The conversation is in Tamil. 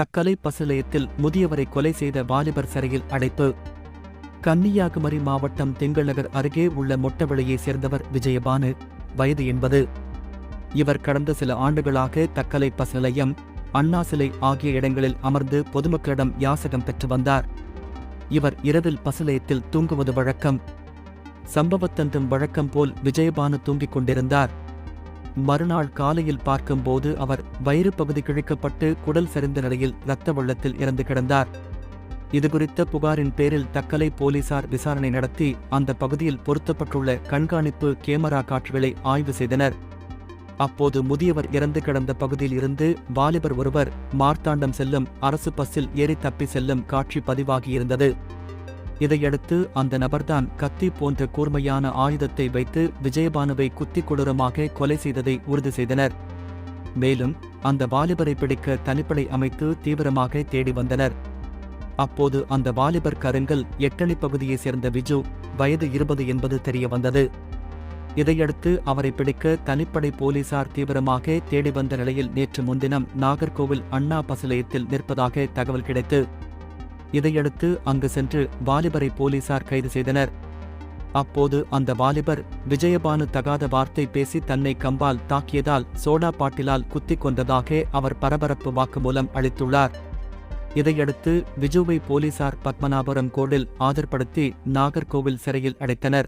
தக்கலை பசுலயத்தில் முதியவரை கொலை செய்த வாலிபர் சிறையில் அடைப்பு. கன்னியாகுமரி மாவட்டம் திங்கள்நகர் அருகே உள்ள மொட்டவெளியைச் சேர்ந்தவர் விஜயபானு. வயது என்பது இவர் கடந்த சில ஆண்டுகளாக தக்கலை பஸ் நிலையம் அண்ணா சிலை ஆகிய இடங்களில் அமர்ந்து பொதுமக்களிடம் யாசகம் பெற்று வந்தார். இவர் இரவில் பசுலயத்தில் தூங்குவது வழக்கம். சம்பவத்தன்றும் வழக்கம் போல் விஜயபானு தூங்கிக் கொண்டிருந்தார். மறுநாள் காலையில் பார்க்கும்போது அவர் வயிறு பகுதி கிழிக்கப்பட்டு குடல் சரிந்த நிலையில் இரத்த வெள்ளத்தில் இறந்து கிடந்தார். இதுகுறித்த புகாரின் பேரில் தக்கலை போலீசார் விசாரணை நடத்தி அந்த பகுதியில் பொருத்தப்பட்டுள்ள கண்காணிப்பு கேமரா காட்சிகளை ஆய்வு செய்தனர். அப்போது முதியவர் இறந்து கிடந்த பகுதியில் இருந்து வாலிபர் ஒருவர் மார்த்தாண்டம் செல்லும் அரசு பஸ்ஸில் ஏறி தப்பி செல்லும் காட்சி பதிவாகியிருந்தது. இதையடுத்து அந்த நபர்தான் கத்தி போன்ற கூர்மையான ஆயுதத்தை வைத்து விஜயபானுவை குத்தி கொடூரமாக கொலை செய்ததை உறுதி செய்தனர். மேலும் அந்த வாலிபரை பிடிக்க தனிப்படை அமைத்து தீவிரமாக தேடி வந்தனர். அப்போது அந்த வாலிபர் கருங்கல் எட்டணி பகுதியைச் சேர்ந்த விஜு வயது இருபது என்பது தெரிய வந்தது. இதையடுத்து அவரை பிடிக்க தனிப்படை போலீசார் தீவிரமாக தேடி வந்த நிலையில் நேற்று முன்தினம் நாகர்கோவில் அண்ணா பசிலயத்தில் நிற்பதாக தகவல் கிடைத்து இதையடுத்து அங்கு சென்று வாலிபரை போலீசார் கைது செய்தனர். அப்போது அந்த வாலிபர் விஜயபானு தகாத வார்த்தை பேசி தன்னை கம்பால் தாக்கியதால் சோடா பாட்டிலால் குத்திக் கொண்டதாக அவர் பரபரப்பு வாக்குமூலம் அளித்துள்ளார். இதையடுத்து விஜுவை போலீசார் பத்மநாபபுரம் கோர்டில் ஆஜர்படுத்தி நாகர்கோவில் சிறையில் அடைத்தனர்.